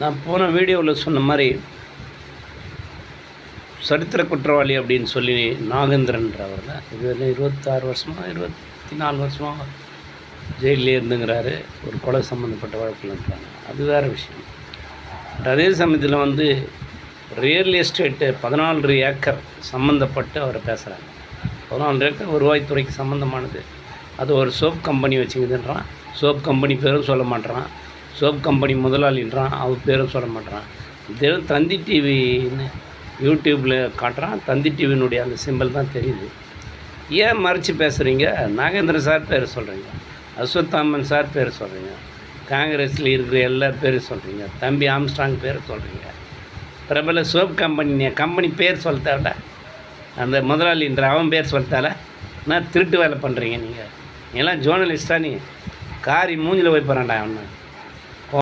நான் போன வீடியோவில் சொன்ன மாதிரி சரித்திர குற்றவாளி அப்படின்னு சொல்லி நாகேந்திரன்றவர் தான் இதுவரை இருபத்தாறு வருஷமாக இருபத்தி நாலு வருஷமாக ஜெயிலே இருந்துங்கிறாரு. ஒரு கொலை சம்மந்தப்பட்ட வழக்கில்ன்றாங்க அது வேறு விஷயம். அதே சமயத்தில் வந்து ரியல் எஸ்டேட்டு பதினாலு ஏக்கர் சம்மந்தப்பட்டு அவர் பேசுகிறாங்க பதினாலு ஏக்கர் வருவாய்த்துறைக்கு சம்மந்தமானது அது ஒரு சோப் கம்பெனி வச்சுக்குதுன்றான். சோப் கம்பெனி பேரும் சொல்ல மாட்டேறான் சோப் கம்பெனி முதலாளின்றான் அவர் பேரும் சொல்ல மாட்டேறான். தினம் தந்தி டிவின்னு யூடியூப்பில் காட்டுறான். தந்தி டிவியினுடைய அந்த சிம்பிள் தான் தெரியுது. ஏன் மறைச்சி பேசுகிறீங்க நாகேந்திரன் சார் பேர் சொல்கிறீங்க அஸ்வத்தாமன் சார் பேர் சொல்கிறீங்க காங்கிரஸில் இருக்கிற எல்லா பேரும் சொல்கிறீங்க தம்பி ஆம்ஸ்ட்ராங் பேர் சொல்கிறீங்க பிரபல சோப் கம்பெனி கம்பெனி பேர் சொல்லிட்டாவில அந்த முதலாளின்ற அவன் பேர் சொல்லிட்டால? நான் திருட்டு வேலை பண்ணுறீங்க நீங்கள் நீ எல்லாம் ஜேர்னலிஸ்டா நீ? காரி மூஞ்சில் போய் போகிறான்டா அவனை.